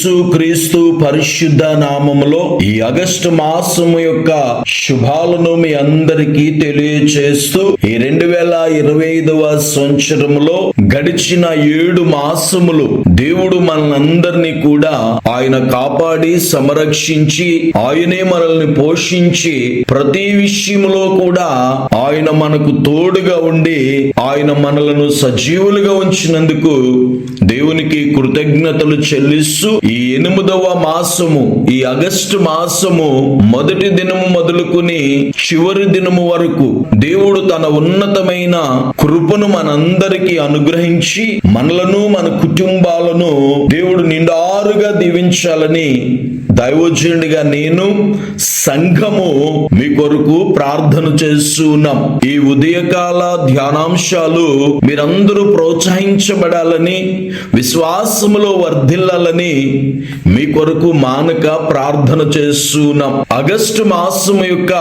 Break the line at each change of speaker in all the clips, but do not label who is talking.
యేసుక్రీస్తు పరిశుద్ధ నామములో ఈ ఆగస్టు మాసము యొక్క శుభాలను మీ అందరికీ తెలియచేస్తూ ఈ రెండు వేల ఇరవై ఐదవ సంవత్సరములో గడిచిన ఏడు మాసములు దేవుడు మనందరినీ కూడా ఆయన కాపాడి సంరక్షించి ఆయనే మనల్ని పోషించి ప్రతి విషయంలో కూడా ఆయన మనకు తోడుగా ఉండి ఆయన మనలను సజీవులుగా ఉంచినందుకు దేవునికి కృతజ్ఞతలు చెల్లిస్తూ ఈ ఎనిమిదవ మాసము ఈ ఆగస్టు మాసము మొదటి దినము మొదలుకుని చివరి దినము వరకు దేవుడు తన ఉన్నతమైన కృపను మనందరికీ అనుగ్రహించి మనలను మన కుటుంబాలను దేవుడు నిండారుగా దీవించాలని దైవజనుడిగా నేను సంఘము మీ కొరకు ప్రార్థన చేస్తున్నాం ఈ ఉదయకాల ధ్యానాంశాలు మీరందరూ ప్రోత్సహించబడాలని విశ్వాసములో వర్ధిల్లాలని మీ కొరకు మానక ప్రార్థన చేస్తున్నాం ఆగస్టు మాసం యొక్క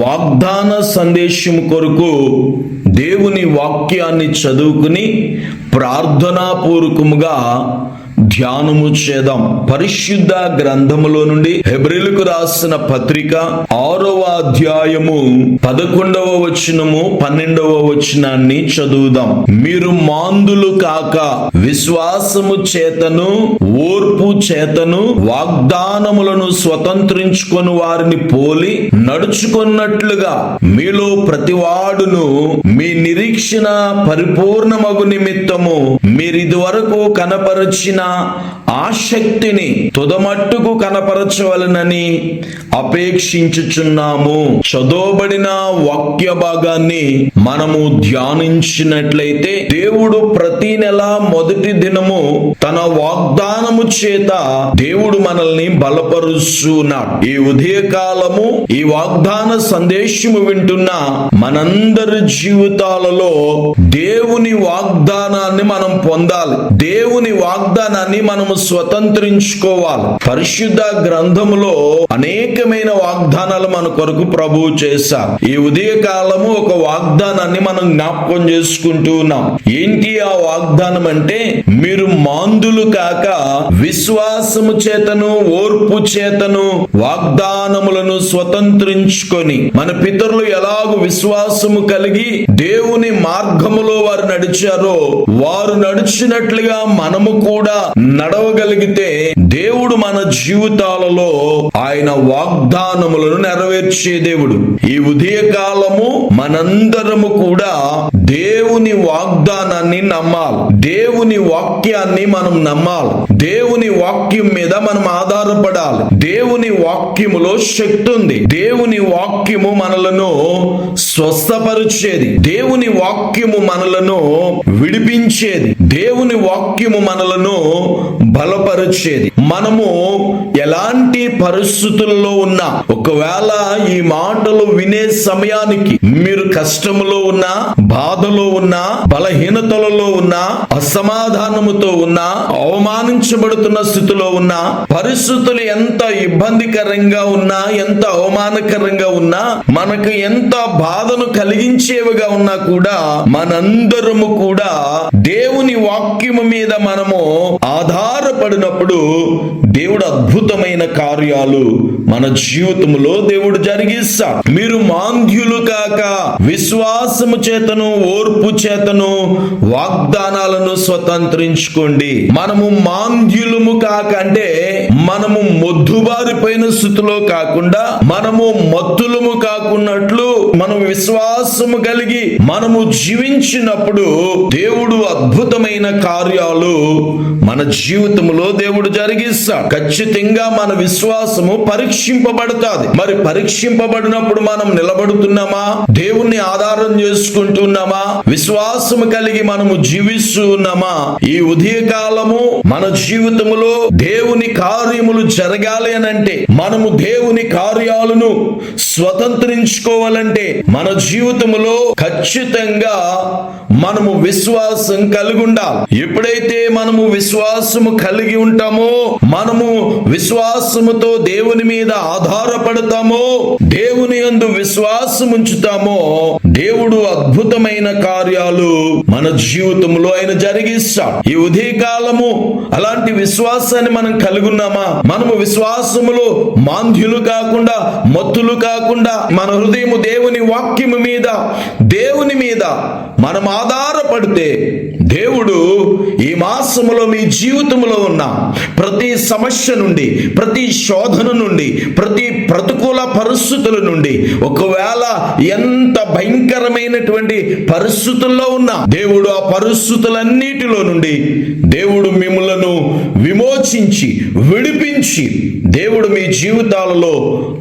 వాగ్దాన సందేశం కొరకు దేవుని వాక్యాన్ని చదువుకుని ప్రార్థనాపూర్వకముగా ధ్యానము చేద్దాం. పరిశుద్ధ గ్రంథములో నుండి హెబ్రిలకు రాసిన పత్రిక ఆరవ అధ్యాయము పదకొండవ వచనము పన్నెండవ వచనాన్ని చదువుదాం. మీరు మాందులు కాక విశ్వాసము చేతను ఓర్పు చేతను వాగ్దానములను స్వతంత్రించుకొని వారిని పోలి నడుచుకున్నట్లుగా మీలో ప్రతివాడును మీ నిరీక్షణ పరిపూర్ణమగు నిమిత్తము మీరిదివరకు కనపరిచిన ఆసక్తిని తుదమట్టుకు కనపరచవలనని అపేక్షించుచున్నాము. చదవబడిన వాక్య భాగాన్ని మనము ధ్యానించినట్లయితే దేవుడు ప్రతి నెల మొదటి దినము తన వాగ్దానము చేత దేవుడు మనల్ని బలపరుస్తున్నాడు. ఈ ఉదయకాలము ఈ వాగ్దాన సందేశము వింటున్న మనందరి జీవితాలలో దేవుని వాగ్దానాన్ని మనం పొందాలి. దేవుని వాగ్దానం వాగ్దానాన్ని మనము స్వతంత్రించుకోవాలి. పరిశుద్ధ గ్రంథములో అనేకమైన వాగ్దానాలు మన కొరకు ప్రభువు చేశారు. ఈ ఉదయ కాలము ఒక వాగ్దానాన్ని మనం జ్ఞాపకం చేసుకుంటూ ఉన్నాం. ఏంటి ఆ వాగ్దానం అంటే మీరు మాందులు కాక విశ్వాసము చేతను ఓర్పు చేతను వాగ్దానములను స్వతంత్రించుకొని మన పితరులు ఎలాగూ విశ్వాసము కలిగి దేవుని మార్గములో వారు నడిచారో వారు నడిచినట్లుగా మనము కూడా నడవగలిగితే దేవుడు మన జీవితాలలో ఆయన వాగ్దానములను నెరవేర్చే దేవుడు. ఈ ఉదయ కాలము మనందరము కూడా దేవుని వాగ్దానాన్ని నమ్మాలి. దేవుని వాక్యాన్ని మనం నమ్మాలి. దేవుని వాక్యం మీద మనం ఆధారపడాలి. దేవుని వాక్యములో శక్తి ఉంది. దేవుని వాక్యము మనలను స్వస్థపరిచేది. దేవుని వాక్యము మనలను విడిపించేది. దేవుని వాక్యము మనలను బలపరిచేది. మనము ఎలాంటి పరిస్థితుల్లో ఉన్నా ఒకవేళ ఈ మాటలు వినే సమయానికి మీరు కష్టములో ఉన్నా బాధలో ఉన్నా బలహీనతలలో ఉన్నా అసమాధానముతో ఉన్నా అవమానించబడుతున్న స్థితిలో ఉన్నా పరిస్థితులు ఎంత ఇబ్బందికరంగా ఉన్నా ఎంత అవమానకరంగా ఉన్నా మనకు ఎంత బాధను కలిగించేవిగా ఉన్నా కూడా మనందరము కూడా దేవుని వాక్యము మీద మనము ఆధారపడినప్పుడు దేవుడు అద్భుతమైన కార్యాలు మన జీవితంలో దేవుడు జరిగిస్తాడు. మీరు మాంద్యులు కాక విశ్వాసము చేతను ఓర్పు చేతను వాగ్దానాలను స్వతంత్రించుకోండి. మనము మాంద్యులము కాక అంటే మనము మొద్దుబారిపోయిన స్థితిలో కాకుండా మనము మత్తులము కాకున్నట్లు మనం విశ్వాసము కలిగి మనము జీవించినప్పుడు దేవుడు అద్భుతమైన కార్యాలు మన జీవితంలో దేవుడు జరిగిస్తాడు. ఖచ్చితంగా మన విశ్వాసము పరీక్షింపబడుతుంది. మరి పరీక్షింపబడినప్పుడు మనం నిలబడుతున్నామా? దేవుణ్ణి ఆధారం చేసుకుంటున్నామా? విశ్వాసము కలిగి మనము జీవిస్తున్నామా ఈ ఈ ఉదయకాలము మన జీవితములో దేవుని కార్యములు జరగాలి అని అంటే మనము దేవుని కార్యాలను స్వతంత్రించుకోవాలంటే మన జీవితములో ఖచ్చితంగా మనము విశ్వాసం కలిగి ఉండాలి. ఎప్పుడైతే మనము విశ్వాసము కలిగి ఉంటామో మనము విశ్వాసముతో దేవుని మీద ఆధారపడతామో దేవుని యందు విశ్వాసం ఉంచుతామో దేవుడు అద్భుతమైన కార్యాలు మన జీవితంలో ఆయన జరిగిస్తాడు. ఈ ఉదయకాలము అలాంటి విశ్వాసాన్ని మనం కలిగి ఉన్నామా మనము విశ్వాసములో మాంద్యులు కాకుండా మత్తులు కాకుండా మన హృదయము దేవుని వాక్యము మీద దేవుని మీద మనం ఆధారపడితే దేవుడు ఈ మాసములో మీ జీవితంలో ఉన్న. ప్రతి సమస్య నుండి ప్రతి శోధన నుండి ప్రతి ప్రతికూల పరిస్థితుల నుండి ఒకవేళ ఎంత భయంకరమైనటువంటి పరిస్థితుల్లో ఉన్నా దేవుడు ఆ పరిస్థితులన్నిటిలో నుండి దేవుడు మిమ్మలను విమోచించి విడిపించి దేవుడు మీ జీవితాలలో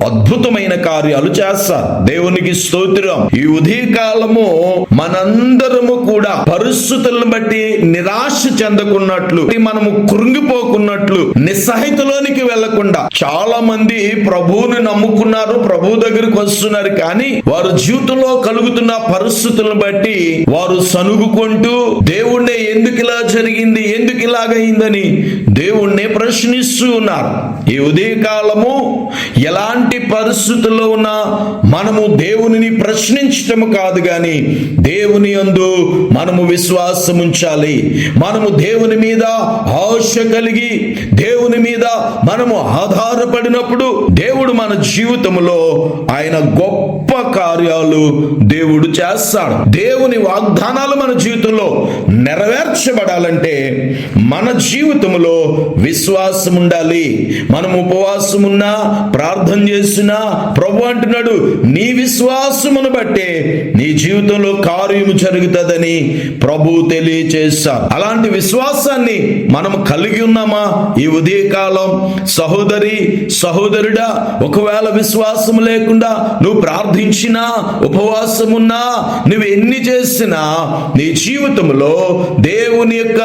అద్భుతమైన కార్యాలు చేస్తారు. దేవునికి స్తోత్రం. ఈ ఉదయకాలము మనందరము కూడా పరిస్థితులను బట్టి నిరాశ చెందకున్నట్లు మనము కృంగిపోకున్నట్లు నిస్సహితలోనికి వెళ్ళకుండా. చాలా మంది ప్రభువుని నమ్ముకున్నారు ప్రభు దగ్గరికి వస్తున్నారు కానీ వారు జీవితంలో కలుగుతున్న పరిస్థితులను బట్టి వారు సనుగుకుంటూ దేవుణ్ణే ఎందుకు ఇలా జరిగింది? ఎందుకు ఇలాగైందని? దేవుణ్ణే ప్రశ్నిస్తూ ఉన్నారు. ఈ ఉదయకాలము ఎలాంటి పరిస్థితుల్లో ఉన్నా మనము దేవునిని ప్రశ్నించటం కాదు గాని దేవుని యందు మనము విశ్వాసం ఉంచాలి మనము దేవుని మీద ఆశ కలిగి దేవుని మీద మనము ఆధారపడినప్పుడు దేవుడు మన జీవితంలో ఆయన గొప్ప కార్యాలు దేవుడు చేస్తాడు. దేవుని వాగ్దానాలు మన జీవితంలో నెరవేర్చబడాలంటే మన జీవితంలో విశ్వాసం ఉండాలి. మనం ఉపవాసం ఉన్నా ప్రార్థన చేసినా ప్రభు అంటున్నాడు నీ విశ్వాసమును బట్టే నీ జీవితంలో కార్యము జరుగుతుందని ప్రభు తెలియచేశారు అలాంటి విశ్వాసాన్ని మనం కలిగి ఉన్నామా? ఈ ఉదయకాలం సహోదరి సహోదరుడా ఒకవేళ విశ్వాసం లేకుండా నువ్వు ప్రార్థించి ఉపవాసం ఉపవాసమున్నా నువ్వు ఎన్ని చేసినా నీ జీవితంలో దేవుని యొక్క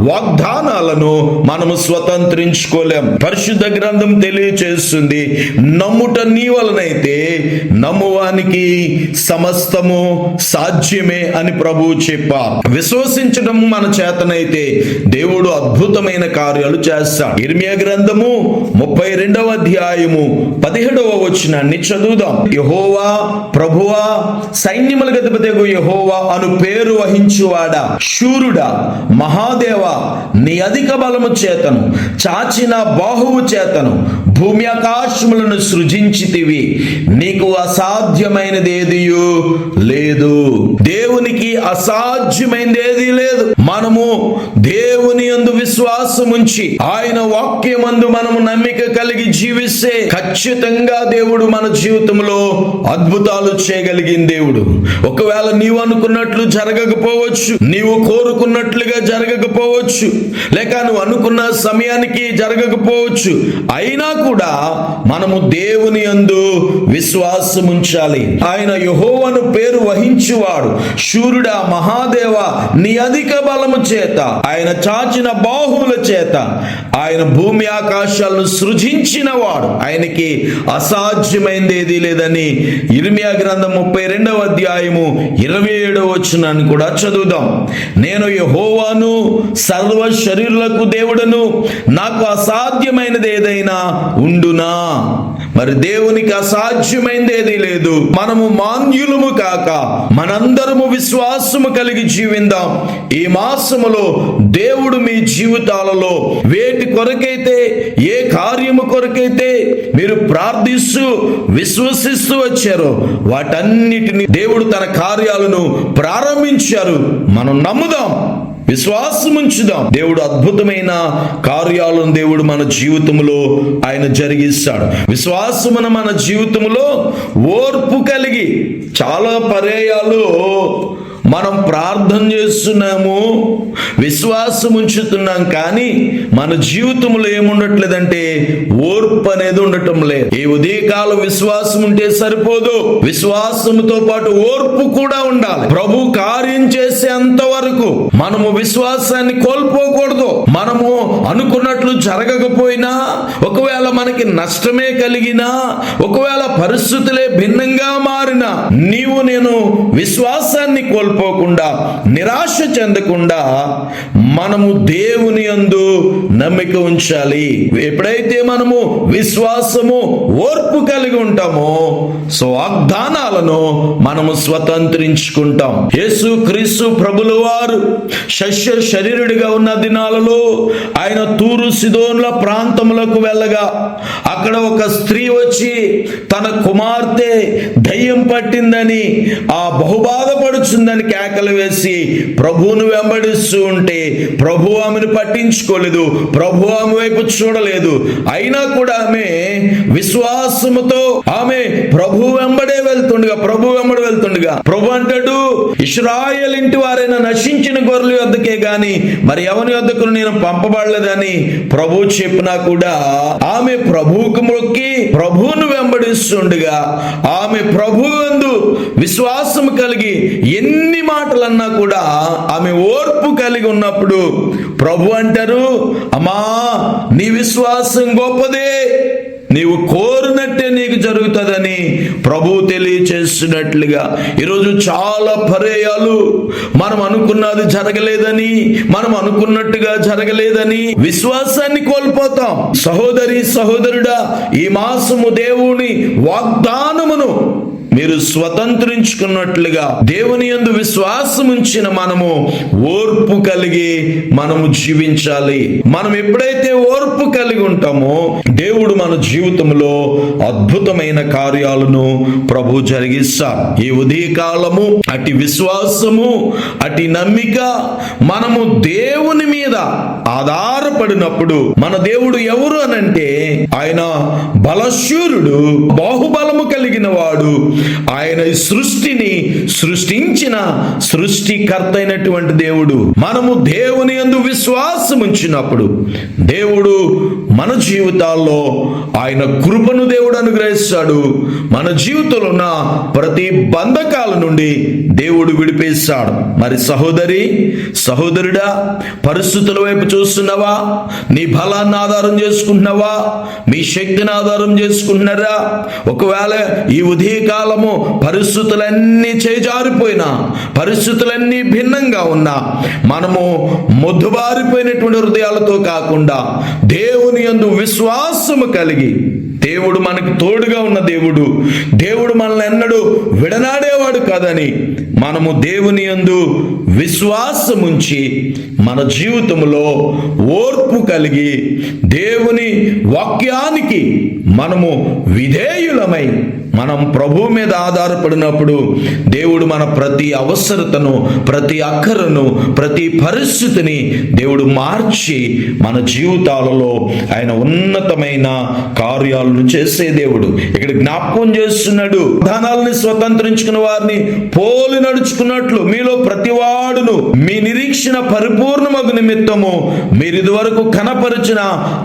వాగ్దానాలను మనము స్వతంత్రించుకోలేం. పరిశుద్ధ గ్రంథం తెలియచేస్తుంది. నమ్ముట నీ వలనైతే నమ్మువానికి సమస్తము సాధ్యమే అని ప్రభువు చెప్ప. విశ్వసించడం మన చేతనైతే దేవుడు అద్భుతమైన కార్యాలు చేస్తాడు. ఇర్మియా గ్రంథము ముప్పై రెండవ అధ్యాయము పదిహేడవ వచనాన్ని చదువుదాం. యహోవా ప్రభువా సైన్యముల గతిపతగు యహోవా అను పేరు వహించువాడా? శూరుడా మహాదేవ నీ అధిక బలము చేతను చాచిన బాహువు చేతను భూమి ఆకాశములను సృజించితివి. నీకు అసాధ్యమైనది ఏదియు లేదు. దేవునికి అసాధ్యమైనది ఏది లేదు. మనము దేవుని అందు విశ్వాసం ఉంచి ఆయన వాక్యమందు మనము నమ్మిక కలిగి జీవిస్తే ఖచ్చితంగా దేవుడు మన జీవితంలో అద్భుతాలు చేయగలిగిన దేవుడు. ఒకవేళ నీవు అనుకున్నట్లు జరగకపోవచ్చు నీవు కోరుకున్నట్లుగా జరగకపోవచ్చు లేక నువ్వు అనుకున్న సమయానికి జరగకపోవచ్చు అయినా కూడా మనము దేవుని యందు విశ్వాసం ఉంచాలి. ఆయన యహోవను పేరు వహించువాడు. శూరుడా మహాదేవ నీ అధిక బలము చేత ఆయన చాచిన బాహువుల చేత ఆయన భూమి ఆకాశాలను సృజించిన వాడు ఆయనకి అసాధ్యమైంది ఏది లేదని ఇర్మియా గ్రంథం ముప్పై రెండవ అధ్యాయము ఇరవై ఏడవ వచనాన్ని కూడా చదువుదాం. నేను యహోవాను సర్వ శరీరులకు దేవుడను నాకు అసాధ్యమైనది ఏదైనా ఉండునా? మరి దేవునికి అసాధ్యమైనది ఏది లేదు. మనము మాన్యులము కాక మనందరము విశ్వాసము కలిగి జీవిందాం. ఈ మాసములో దేవుడు మీ జీవితాలలో వేటి కొరకైతే ఏ కార్యము కొరకైతే మీరు ప్రార్థిస్తూ విశ్వసిస్తూ వచ్చారో వాటన్నిటిని దేవుడు తన కార్యాలను ప్రారంభించారు. మనం నమ్ముదాం విశ్వాసం ఉంచుదాం. దేవుడు అద్భుతమైన కార్యాలను దేవుడు మన జీవితంలో ఆయన జరిగిస్తాడు. విశ్వాసమున మన జీవితంలో ఓర్పు కలిగి చాలా పర్యాయాలు మనం ప్రార్థన చేస్తున్నాము విశ్వాసం ఉంచుతున్నాం కానీ మన జీవితంలో ఏముండట్లేదంటే ఓర్పు అనేది ఉండటం లేదు. ఈ ఉదయకాలం విశ్వాసం ఉంటే సరిపోదు. విశ్వాసంతో పాటు ఓర్పు కూడా ఉండాలి. ప్రభు కార్యం చేసేంత వరకు మనము విశ్వాసాన్ని కోల్పోకూడదు. మనము అనుకున్నట్లు జరగకపోయినా ఒకవేళ మనకి నష్టమే కలిగినా ఒకవేళ పరిస్థితులే భిన్నంగా మారినా నీవు నేను విశ్వాసాన్ని కోల్పో కోల్పోకుండా నిరాశ చెందకుండా మనము దేవుని అందు నమ్మిక ఉంచాలి. ఎప్పుడైతే మనము విశ్వాసము ఓర్పు కలిగి ఉంటామో సో వాగ్దానాలను మనము స్వతంత్రించుకుంటాం. యేసు క్రీస్తు ప్రభుల వారు శస్య శరీరుడిగా ఉన్న దినాలలో ఆయన తూరు సిదోన్ల ప్రాంతములకు వెళ్ళగా అక్కడ ఒక స్త్రీ వచ్చి తన కుమార్తె దయ్యం పట్టిందని ఆ బహుబాధపడుచుందని కేకలు వేసి ప్రభువును వెంబడిస్తూ ఉంటే ప్రభు ఆమెను పట్టించుకోలేదు ప్రభు ఆమె వైపు చూడలేదు. అయినా కూడా ఆమె విశ్వాసముతో ఆమె ప్రభు వెంబడే వెళ్తుండగా ప్రభు వెంబడి వెళ్తుండగా ప్రభు అంటాడు ఇస్రాయల్ ఇంటి వారైనా నశించిన గొర్రెల యొద్దకే గాని మరి ఎవరి యొద్దకు నేను పంపబడలేదని ప్రభు చెప్పినా కూడా ఆమె ప్రభువుకు మొక్కి ప్రభువును వెంబడిస్తుండగా ఆమె ప్రభు అందు విశ్వాసం కలిగి ఎన్ని మాటలన్నా కూడా ఆమె ఓర్పు కలిగి ఉన్నప్పుడు ప్రభు అంటారు అమ్మా నీ విశ్వాసం గొప్పదే. నీవు కోరినట్టే నీకు జరుగుతుందని ప్రభు తెలియచేస్తున్నట్లుగా ఈరోజు చాలా పర్యాలు. మనం అనుకున్నది జరగలేదని మనం అనుకున్నట్టుగా జరగలేదని విశ్వాసాన్ని కోల్పోతాం. సహోదరి సహోదరుడా ఈ మాసము దేవుని వాగ్దానమును మీరు స్వతంత్రించుకున్నట్లుగా దేవుని యందు విశ్వాసం ఉంచిన మనము ఓర్పు కలిగి మనము జీవించాలి. మనం ఎప్పుడైతే ఓర్పు కలిగి ఉంటామో దేవుడు మన జీవితంలో అద్భుతమైన కార్యాలను ప్రభు జరిగిస్తారు ఈ ఉదయకాలము అటి విశ్వాసము అటి నమ్మిక మనము దేవుని మీద ఆధారపడినప్పుడు మన దేవుడు ఎవరు అనంటే ఆయన బలశూరుడు బాహుబలము కలిగిన వాడు ఆయన ఈ సృష్టిని సృష్టించిన సృష్టికర్త అయినటువంటి దేవుడు. మనము దేవుని అందు విశ్వాసం ఉంచినప్పుడు దేవుడు మన జీవితాల్లో ఆయన కృపను దేవుడు అనుగ్రహిస్తాడు. మన జీవితంలో ఉన్న ప్రతి బంధకాల నుండి దేవుడు విడిపేస్తాడు. మరి సహోదరి సహోదరుడా పరిస్థితుల వైపు చూస్తున్నావా? నీ బలాన్ని ఆధారం చేసుకుంటున్నావా? మీ శక్తిని ఆధారం చేసుకుంటున్నారా? ఒకవేళ ఈ ఉదయకాలం కాలము పరిస్థితులన్నీ చేజారిపోయినా పరిస్థితులన్నీ భిన్నంగా ఉన్నా మనము మొద్దుబారిపోయినటువంటి హృదయాలతో కాకుండా దేవుని యందు విశ్వాసము కలిగి దేవుడు మనకు తోడుగా ఉన్న దేవుడు దేవుడు మనల్ని ఎన్నడూ విడనాడేవాడు కాదని మనము దేవుని యందు విశ్వాసముంచి మన జీవితంలో ఓర్పు కలిగి దేవుని వాక్యానికి మనము విధేయులమై మనం ప్రభు మీద ఆధారపడినప్పుడు దేవుడు మన ప్రతి అవసరతను ప్రతి అక్కరను ప్రతి పరిస్థితిని దేవుడు మార్చి మన జీవితాలలో ఆయన ఉన్నతమైన కార్యాలను చేసే దేవుడు. ఇక్కడ జ్ఞాపకం చేస్తున్నాడు. ధనాలని స్వతంత్రించుకున్న వారిని పోలి నడుచుకున్నట్లు మీలో ప్రతివాడును మీ నిరీ నిరీక్షణ పరిపూర్ణమగు నిమిత్తము మీరు ఇదివరకు కనపరిచిన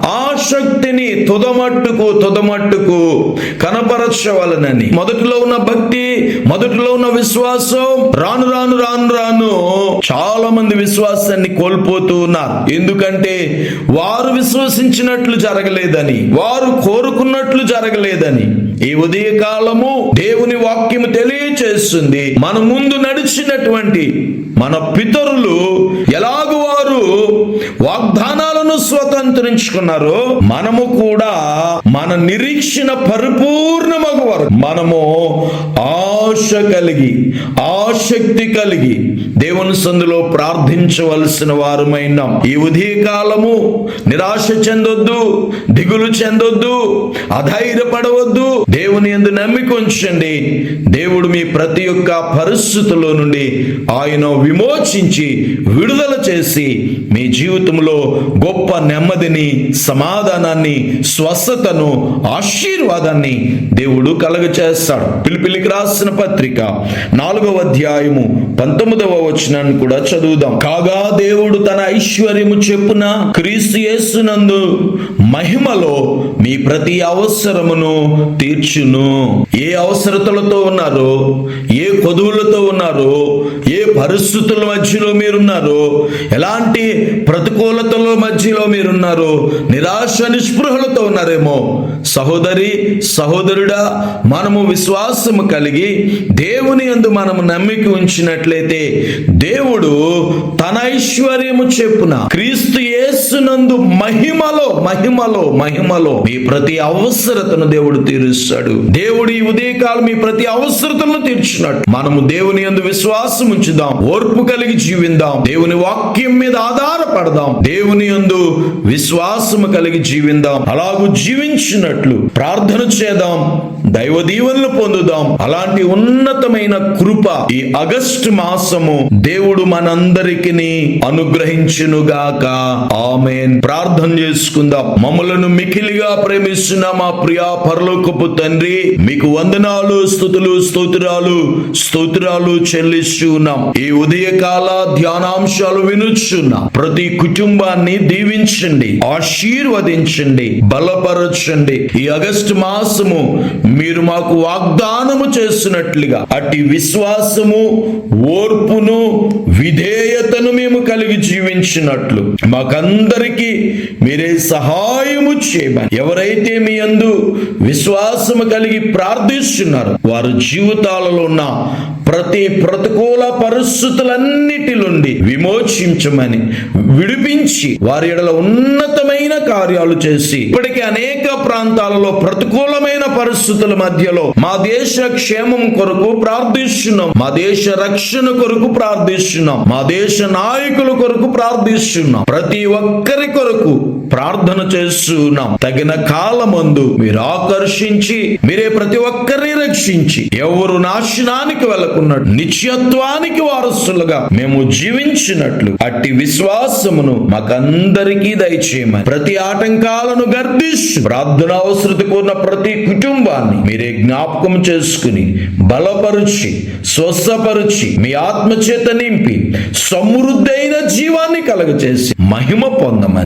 ఆసక్తిని తుదమట్టుకు తుదమట్టుకు కనపరచవలనని. మొదటిలో ఉన్న భక్తి మొదటిలో ఉన్న విశ్వాసం రాను రాను రాను రాను చాలా మంది విశ్వాసాన్ని కోల్పోతూ ఉన్నారు. ఎందుకంటే వారు విశ్వసించినట్లు జరగలేదని వారు కోరుకున్నట్లు జరగలేదని ఈ ఉదయ కాలము దేవుని వాక్యము తెలియచేస్తుంది. మన ముందు నడిచినటువంటి మన పితరులు ఎలాగు వారు వాగ్దానాలను స్వతంత్రించుకున్నారో మనము కూడా మన నిరీక్షణ పరిపూర్ణమగు వరకు మనము ఆశ కలిగి ఆసక్తి కలిగి దేవుని సందులో ప్రార్థించవలసిన వారమైనాం. ఈ ఉదయకాలము నిరాశ చెందొద్దు దిగులు చెందొద్దు అధైర్యపడవద్దు. దేవుని ఎందు నమ్మిక ఉంచండి. దేవుడు మీ ప్రతి ఒక్క పరిస్థితుల్లో నుండి ఆయన విమోచించి విడుదల చేసి మీ జీవితంలో గొప్ప నెమ్మదిని సమాధానాన్ని స్వస్థతను ఆశీర్వాదాన్ని దేవుడు కలగచేస్తాడు. పిలిపిలికి రాసిన పత్రిక నాలుగవ అధ్యాయము పంతొమ్మిదవ వచనాన్ని కూడా చదువుదాం. కాగా దేవుడు తన ఐశ్వర్యము చెప్పున క్రీస్తు యేసునందు మహిమలో మీ ప్రతి అవసరమును తీర్చును. ఏ అవసరతలతో ఉన్నారో ఏ కొదువులతో ఉన్నారో ఏ పరిస్థితుల మధ్యలో మీరున్నారో ఎలాంటి ప్రతికూలతల మధ్యలో మీరున్నారో నిరాశ నిస్పృహలతో ఉన్నారేమో. సహోదరి సహోదరుడా మనము విశ్వాసము కలిగి దేవుని యందు మనము నమ్మిక ఉంచినట్లయితే దేవుడు తన ఐశ్వర్యము చెప్పున క్రీస్తు యేసునందు మహిమలో మహిమ మహిమలో మహిమలో మీ ప్రతి అవసరతను దేవుడు తీరుస్తాడు. దేవుడు ఈ ఉదయకాలం మీ ప్రతి అవసరతను తీర్చినట్టు మనము దేవుని అందు విశ్వాసం ఉంచుదాం ఓర్పు కలిగి జీవిందాం దేవుని వాక్యం మీద ఆధారపడదాం దేవుని అందు విశ్వాసము కలిగి జీవిందాం అలాగూ జీవించినట్లు ప్రార్థన చేద్దాం దైవ దీవెనలు పొందుదాం. అలాంటి ఉన్నతమైన కృప ఈ ఆగస్టు మాసము దేవుడు మనందరికి అనుగ్రహించునుగాక. ఆమెన్. ప్రార్థన చేసుకుందాం. మమ్మలను మికిలిగా ప్రేమిస్తున్న మా ప్రియా పరలోకపు తండ్రి మీకు వందనాలు స్థుతులు స్తోత్రాలు స్తోత్రాలు చెల్లిస్తూ ఉన్నాం. ఈ ఉదయకాల ధ్యానాంశాలు వినుచున్నాం. ప్రతి కుటుంబాన్ని దీవించండి ఆశీర్వదించండి బలపరచండి. ఈ ఆగస్టు మాసము మీరు మాకు వాగ్దానము చేస్తున్నట్లుగా అట్టి విశ్వాసము ఓర్పును విధేయతను మేము కలిగి జీవించినట్లు. మాకందరికీ మీరే సహాయము చేయమని. ఎవరైతే మీ అందు విశ్వాసము కలిగి ప్రార్థిస్తున్నారు వారు జీవితాలలో ఉన్న ప్రతి ప్రతికూల పరిస్థితులన్నిటి నుండి విమోచించమని విడిపించి వారి ఎడల ఉన్నతమైన కార్యాలు చేసి ఇప్పటికే అనేక ప్రాంతాలలో ప్రతికూలమైన పరిస్థితుల మధ్యలో మా దేశ క్షేమం కొరకు ప్రార్థిస్తున్నాం మా దేశ రక్షణ కొరకు ప్రార్థిస్తున్నాం మా దేశ నాయకుల కొరకు ప్రార్థిస్తున్నాం. ప్రతి ఒక్కరి కొరకు ప్రార్థన చేస్తున్నాం. తగిన కాలమందు మీరు ఆకర్షించి మీరే ప్రతి ఒక్కరిని రక్షించి ఎవరు నాశనానికి వెళ్ళకున్నట్టు నిత్యత్వానికి వారసులుగా మేము జీవించినట్లు. అట్టి విశ్వాసమును మాకందరికీ దయచేయమని. ప్రతి ఆటంకాలను గర్దిస్తూ ప్రార్థన అవసరత కూడిన ప్రతి కుటుంబాన్ని మీరే జ్ఞాపకం చేసుకుని బలపరుచి స్వస్థపరుచి మీ ఆత్మ చేత నింపి సమృద్ధైన జీవాన్ని కలగచేసి మహిమ పొందమని.